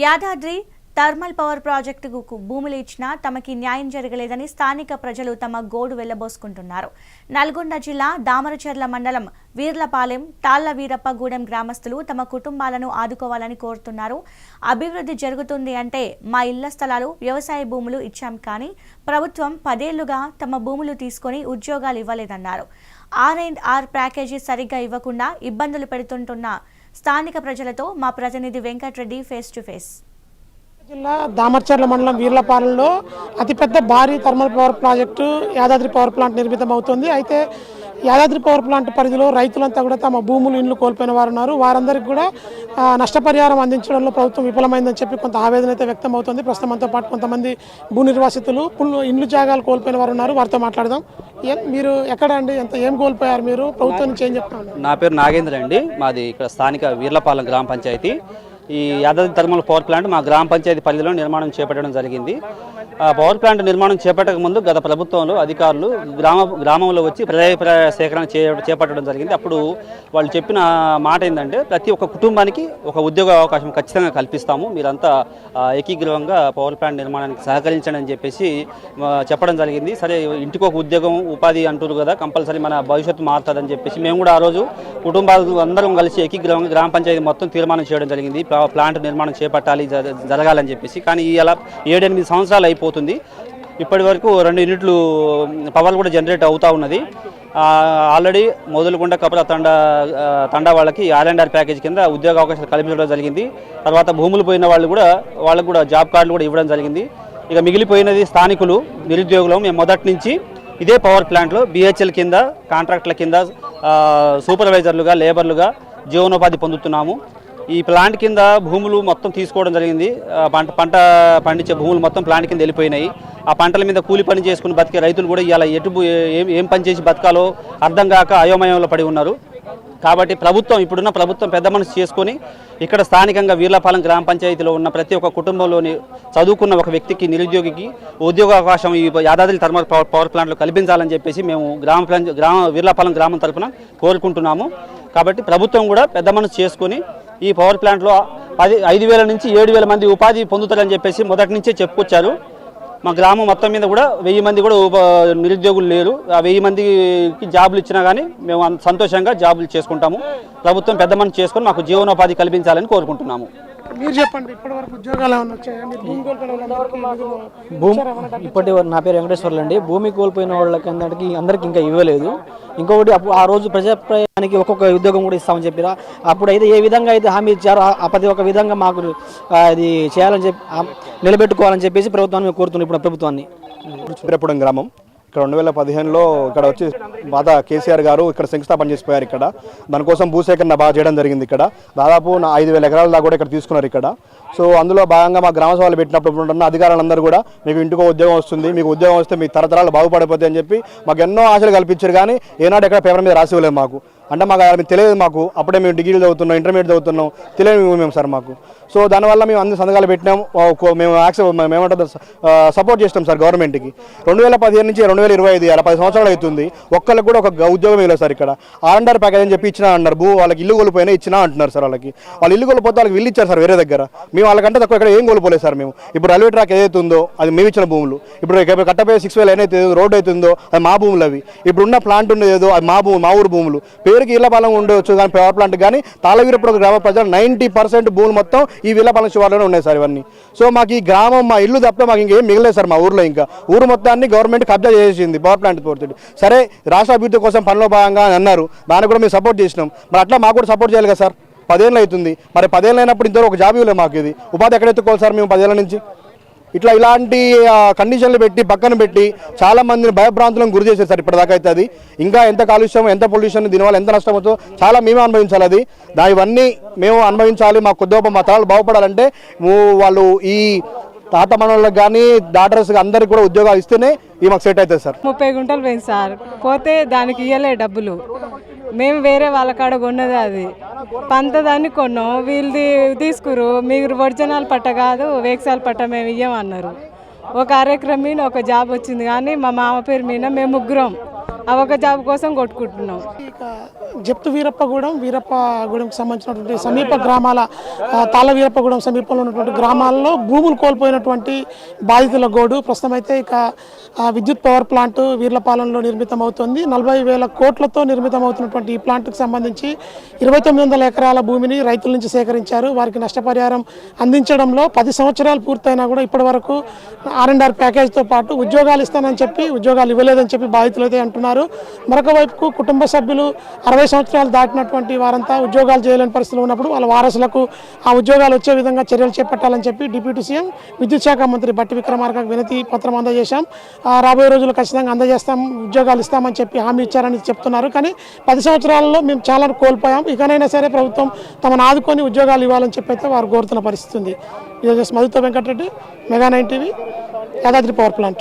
Yadadri thermal power ప్రాజెక్టుకు భూములు ఇచ్చినా తమకి న్యాయం జరగలేదని స్థానిక ప్రజలు తమ గోడు వెళ్ళబోసుకుంటున్నారు. నల్గొండ జిల్లా దామరచర్ల మండలం వీర్లపాలెం తాళ్ళ వీరప్పగూడెం గ్రామస్తులు తమ కుటుంబాలను ఆదుకోవాలని కోరుతున్నారు. అభివృద్ధి జరుగుతుంది అంటే మా ఇళ్ళ స్థలాలు వ్యవసాయ భూములు ఇచ్చాం కానీ ప్రభుత్వం పదేళ్ళుగా తమ భూములు తీసుకొని ఉద్యోగాలు ఇవ్వలేదన్నారు. ఆర్ అండ్ ఆర్ ప్యాకేజీ సరిగ్గా ఇవ్వకుండా ఇబ్బందులు పెడుతుంటున్న స్థానిక ప్రజలతో మా ప్రతినిధి వెంకట్రెడ్డి ఫేస్ టు ఫేస్ జిల్లా దామర్చర్ల మండలం వీర్లపాలెంలో అతిపెద్ద భారీ thermal power project Yadadri power plant నిర్మితం అవుతుంది అయితే యాదాద్రి పవర్ ప్లాంట్ పరిధిలో రైతులంతా కూడా తమ భూములు ఇండ్లు కోల్పోయిన వారు ఉన్నారు వారందరికీ కూడా నష్టపరిహారం అందించడంలో ప్రభుత్వం విఫలమైందని చెప్పి కొంత ఆవేదన అయితే వ్యక్తం అవుతుంది ప్రస్తుతంతో పాటు కొంతమంది భూ నిర్వాసితులు ఇండ్లు జాగాలు కోల్పోయిన వారు ఉన్నారు. వారితో మాట్లాడదాం. ఏం మీరు ఎక్కడ అండి? ఎంత ఏం కోల్పోయారు మీరు? ప్రభుత్వం నుంచి ఏం చెప్తాను నా పేరు నాగేంద్ర అండి. మాది ఇక్కడ స్థానిక వీర్లపాలెం గ్రామ పంచాయతీ. ఈ యాదాద్రి థర్మల్ పవర్ ప్లాంట్ మా గ్రామ పంచాయతీ పరిధిలో నిర్మాణం చేపట్టడం జరిగింది. పవర్ ప్లాంట్ నిర్మాణం చేపట్టక ముందు గత ప్రభుత్వంలో అధికారులు గ్రామ గ్రామంలో వచ్చి ప్రజాభిప్రాయ సేకరణ చేపట్టడం జరిగింది. అప్పుడు వాళ్ళు చెప్పిన మాట ఏంటంటే ప్రతి ఒక్క కుటుంబానికి ఒక ఉద్యోగ అవకాశం ఖచ్చితంగా కల్పిస్తాము. మీరంతా ఏకీగ్రహంగా పవర్ ప్లాంట్ నిర్మాణానికి సహకరించండి అని చెప్పేసి చెప్పడం జరిగింది. సరే ఇంటికి ఒక ఉద్యోగం ఉపాధి అంటారు కదా కంపల్సరీ మన భవిష్యత్తు మారుతుందని చెప్పేసి మేము కూడా ఆ రోజు కుటుంబాలు అందరం కలిసి ఏకీగ్రహంగా గ్రామ పంచాయతీ మొత్తం తీర్మానం చేయడం జరిగింది. ప్లాంట్ నిర్మాణం చేపట్టాలి జరగాలని చెప్పేసి. కానీ ఇలా ఏడెనిమిది సంవత్సరాలు అయిపోయి పోతుంది. ఇప్పటి వరకు రెండు యూనిట్లు పవర్ కూడా జనరేట్ అవుతూ ఉన్నది. ఆల్రెడీ మొదలుకొండ కపల తండ తండా వాళ్ళకి ఆర్ అండ్ ఆర్ ప్యాకేజ్ కింద ఉద్యోగ అవకాశాలు కల్పించడం జరిగింది. తర్వాత భూములు పోయిన వాళ్ళు కూడా వాళ్ళకు కూడా జాబ్ కార్డులు కూడా ఇవ్వడం జరిగింది. ఇక మిగిలిపోయినది స్థానికులు నిరుద్యోగులు. మేము మొదటి నుంచి ఇదే పవర్ ప్లాంట్లో బిహెచ్ఎల్ కింద కాంట్రాక్ట్ల కింద సూపర్వైజర్లుగా లేబర్లుగా జీవనోపాధి పొందుతున్నాము. ఈ ప్లాంట్ కింద భూములు మొత్తం తీసుకోవడం జరిగింది. పంట పంట పండించే భూములు మొత్తం ప్లాంట్ కింద వెళ్ళిపోయినాయి. ఆ పంటల మీద కూలి పని చేసుకుని బతికే రైతులు కూడా ఇలా ఎటు ఏం ఏం పని చేసి బతకాలో అర్థం కాక అయోమయంలో పడి ఉన్నారు. కాబట్టి ప్రభుత్వం ఇప్పుడున్న ప్రభుత్వం పెద్ద మనసు చేసుకొని ఇక్కడ స్థానికంగా వీర్లపాలెం గ్రామ పంచాయతీలో ఉన్న ప్రతి ఒక్క కుటుంబంలోని చదువుకున్న ఒక వ్యక్తికి నిరుద్యోగికి ఉద్యోగ అవకాశం ఈ యాదాద్రి థర్మల్ పవర్ పవర్ ప్లాంట్లో కల్పించాలని చెప్పేసి మేము గ్రామ గ్రామ వీర్లపాలెం గ్రామం తరఫున కోరుకుంటున్నాము. కాబట్టి ప్రభుత్వం కూడా పెద్ద మనసు చేసుకొని ఈ పవర్ ప్లాంట్లో పది ఐదు వేల నుంచి ఏడు వేల మంది ఉపాధి పొందుతారని చెప్పేసి మొదటి నుంచే చెప్పుకొచ్చారు. మా గ్రామం మొత్తం మీద కూడా వెయ్యి మంది కూడా ఉప నిరుద్యోగులు లేరు. ఆ వెయ్యి మందికి జాబులు ఇచ్చినా కానీ మేము సంతోషంగా జాబులు చేసుకుంటాము. ప్రభుత్వం పెద్ద చేసుకొని మాకు జీవనోపాధి కల్పించాలని కోరుకుంటున్నాము. మీరు చెప్పండి ఇప్పటి వరకు ఉద్యోగాలు ఏమైనా వచ్చాయా? మీరు భూమి కోల్పోయిన వాళ్ళందరికీ భూమి? ఇప్పటి వరకు నా పేరు వెంకటేశ్వర్లు అండి భూమి కోల్పోయిన వాళ్ళకి అందరికి అందరికి ఇంకా ఇవ్వలేదు. ఇంకొకటి అప్పుడు ఆ రోజు ప్రజాప్రయానికి ఒక్కొక్క ఉద్యోగం కూడా ఇస్తామని చెప్పిరా. అప్పుడు అయితే ఏ విధంగా అయితే హామీ ఇచ్చారో ప్రతి ఒక్క విధంగా మాకు అది చేయాలని చెప్పి నిలబెట్టుకోవాలని చెప్పేసి ప్రభుత్వాన్ని మేము కోరుతున్నాం ఇప్పుడు ప్రభుత్వాన్ని. చిత్రపురం గ్రామం. ఇక్కడ రెండు వేల పదిహేనులో ఇక్కడ వచ్చి బాధ కేసీఆర్ గారు ఇక్కడ శంకుస్థాపన చేసిపోయారు ఇక్కడ. దానికోసం భూసేకరణ బాగా చేయడం జరిగింది ఇక్కడ. దాదాపు నా ఐదు వేల ఎకరాల దాకా కూడా ఇక్కడ తీసుకున్నారు ఇక్కడ. సో అందులో భాగంగా మా గ్రామ సభలు పెట్టినప్పుడు ఉన్న అధికారులందరూ కూడా మీకు ఇంటికో ఉద్యోగం వస్తుంది మీకు ఉద్యోగం వస్తే మీ తరతరాలు బాగుపడిపోతాయి అని చెప్పి మాకు ఎన్నో ఆశలు కల్పించారు కానీ ఏనాడు ఎక్కడ పేపర్ మీద రాసివ్వలేదు మాకు. అంటే మాకు అది తెలియదు మాకు. అప్పుడే మేము డిగ్రీలు చదువుతున్నాం ఇంటర్మీడియట్ చదువుతున్నాం. తెలియదు మేము సార్ మాకు. సో దానివల్ల మేము అన్ని సంతకాలు పెట్టినాం. మేము యాక్సెప్ట్ మేము సపోర్ట్ చేస్తాం సార్ గవర్నమెంట్కి. రెండు వేల పదిహేను నుంచి రెండు వేల ఇరవై ఐదు అలా పది సంవత్సరాలు అవుతుంది. ఒక్కళ్ళకి కూడా ఒక ఉద్యోగం ఇవ్వలేదు సార్ ఇక్కడ. ఆర్ఎండ్ఆర్ ప్యాకేజ్ అని చెప్పి ఇచ్చినా అన్నారు. భూ వాళ్ళకి ఇల్లు కోల్పోయినా ఇచ్చినా అంటున్నారు సార్ వాళ్ళకి. వాళ్ళు ఇల్లు కోల్పోతే వాళ్ళకి ఇల్లు ఇచ్చారు సార్ వేరే దగ్గర. మేము వాళ్ళకంటే తక్కువ ఇక్కడ ఏం కోల్పోలేదు సార్ మేము. ఇప్పుడు రైల్వే ట్రాక్ ఏదైతే ఉందో అది మేము ఇచ్చిన భూములు. ఇప్పుడు కట్టపోయే సిక్స్ వేలు ఏదైతే రోడ్ అవుతుందో అది మా భూములు అవి. ఇప్పుడున్న ప్లాంట్ ఉండేది ఏదో అది మా భూమి మా ఊరు భూములు. కొందరికి ఇళ్ళ బలం ఉండవచ్చు కానీ పవర్ ప్లాంట్ కానీ తాళవీరపురం గ్రామ ప్రజలు నైంటీ పర్సెంట్ భూములు మొత్తం ఈ వీళ్ళపాలెం శివార్లోనే ఉన్నాయి సార్ ఇవన్నీ. సో మాకు ఈ గ్రామం మా ఇల్లు తప్ప మాకు ఇంకేం మిగలేదు సార్ మా ఊర్లో ఇంకా. ఊరు మొత్తాన్ని గవర్నమెంట్ కబ్జా చేసేసింది పవర్ ప్లాంట్ పూర్తి సరే రాష్ట్ర అభివృద్ధి కోసం పనిలో భాగంగా అని అన్నారు. దానికి కూడా మేము సపోర్ట్ చేసినాం. మరి అట్లా మాకు కూడా సపోర్ట్ చేయాలి కదా సార్? పదేళ్ళు అవుతుంది. మరి పదేళ్ళు అయినప్పుడు ఇంతవరకు ఒక జాబ్ ఇవ్వలేదు మాకు ఇది. ఉపాధి ఎక్కడ ఎత్తుకోవాలి సార్ మేము పదేళ్ళ నుంచి? ఇట్లా ఇలాంటి కండిషన్లు పెట్టి పక్కన పెట్టి చాలా మందిని భయభ్రాంతులను గురి చేశారు సార్ ఇప్పటిదాకా అయితే అది. ఇంకా ఎంత కాలుష్యం ఎంత పొల్యూషన్ దీనివల్ల ఎంత నష్టం అవుతుందో చాలా మేమే అనుభవించాలి అది. దా ఇవన్నీ మేము అనుభవించాలి మా కొద్దిగా మా తరాలు బాగుపడాలంటే వాళ్ళు ఈ తాత మనోళ్ళకి కానీ డాటర్స్ అందరికి కూడా ఉద్యోగాలు ఇస్తేనే ఈ మాకు సెట్ అవుతుంది సార్. ముప్పై గుంటలు పోయింది సార్. పోతే దానికి ఇయ్యలే డబ్బులు. మేము వేరే వాళ్ళ కాడ కొన్నది అది. పంతదాన్ని కొన్నాం. వీళ్ళది తీసుకురు. మీరు ఒరిజినల్ పట్ట కాదు వేక్సాల పట్ట మేము ఇయ్యమన్నారు. ఒక కార్యక్రమం మీద ఒక జాబ్ వచ్చింది కానీ మా మామ పేరు మీద మేము ముగ్గురం. ఆ ఒక జాబ్ కోసం కొట్టుకుంటున్నాం. ఇక జప్తు వీరప్పగూడెం వీరప్పగూడెంకి సంబంధించినటువంటి సమీప గ్రామాల తాళ వీరప్పగూడెం సమీపంలో ఉన్నటువంటి గ్రామాల్లో భూములు కోల్పోయినటువంటి బాధితుల గోడు. ప్రస్తుతం అయితే ఇక విద్యుత్ పవర్ ప్లాంట్ వీర్లపాలెంలో నిర్మితం అవుతుంది నలభై వేల కోట్లతో నిర్మితం అవుతున్నటువంటి ఈ ప్లాంట్కి సంబంధించి ఇరవై తొమ్మిది వందల ఎకరాల భూమిని రైతుల నుంచి సేకరించారు. వారికి నష్టపరిహారం అందించడంలో పది సంవత్సరాలు పూర్తయినా కూడా ఇప్పటి వరకు ఆర్ అండ్ ఆర్ ప్యాకేజ్తో పాటు ఉద్యోగాలు ఇస్తానని చెప్పి ఉద్యోగాలు ఇవ్వలేదని చెప్పి బాధితులు అయితే అంటున్నారు. మరొక వైపుకు కుటుంబ సభ్యులు అరవై సంవత్సరాలు దాటినటువంటి వారంతా ఉద్యోగాలు చేయలేని పరిస్థితులు ఉన్నప్పుడు వాళ్ళ వారసులకు ఆ ఉద్యోగాలు వచ్చే విధంగా చర్యలు చేపట్టాలని చెప్పి డిప్యూటీ సీఎం విద్యుత్ శాఖ మంత్రి బట్టి విక్రమార్కకు వినతి పత్రం అందజేశాం. రాబోయే రోజులు ఖచ్చితంగా అందజేస్తాం ఉద్యోగాలు ఇస్తామని చెప్పి హామీ ఇచ్చారని చెప్తున్నారు. కానీ పది సంవత్సరాలలో మేము చాలా కోల్పోయాం. ఇకనైనా సరే ప్రభుత్వం తమను ఆదుకొని ఉద్యోగాలు ఇవ్వాలని చెప్పి అయితే వారు కోరుతున్న పరిస్థితి ఉంది. ఇది మధుతో Venkata Reddy mega nine TV Yadadri power plant.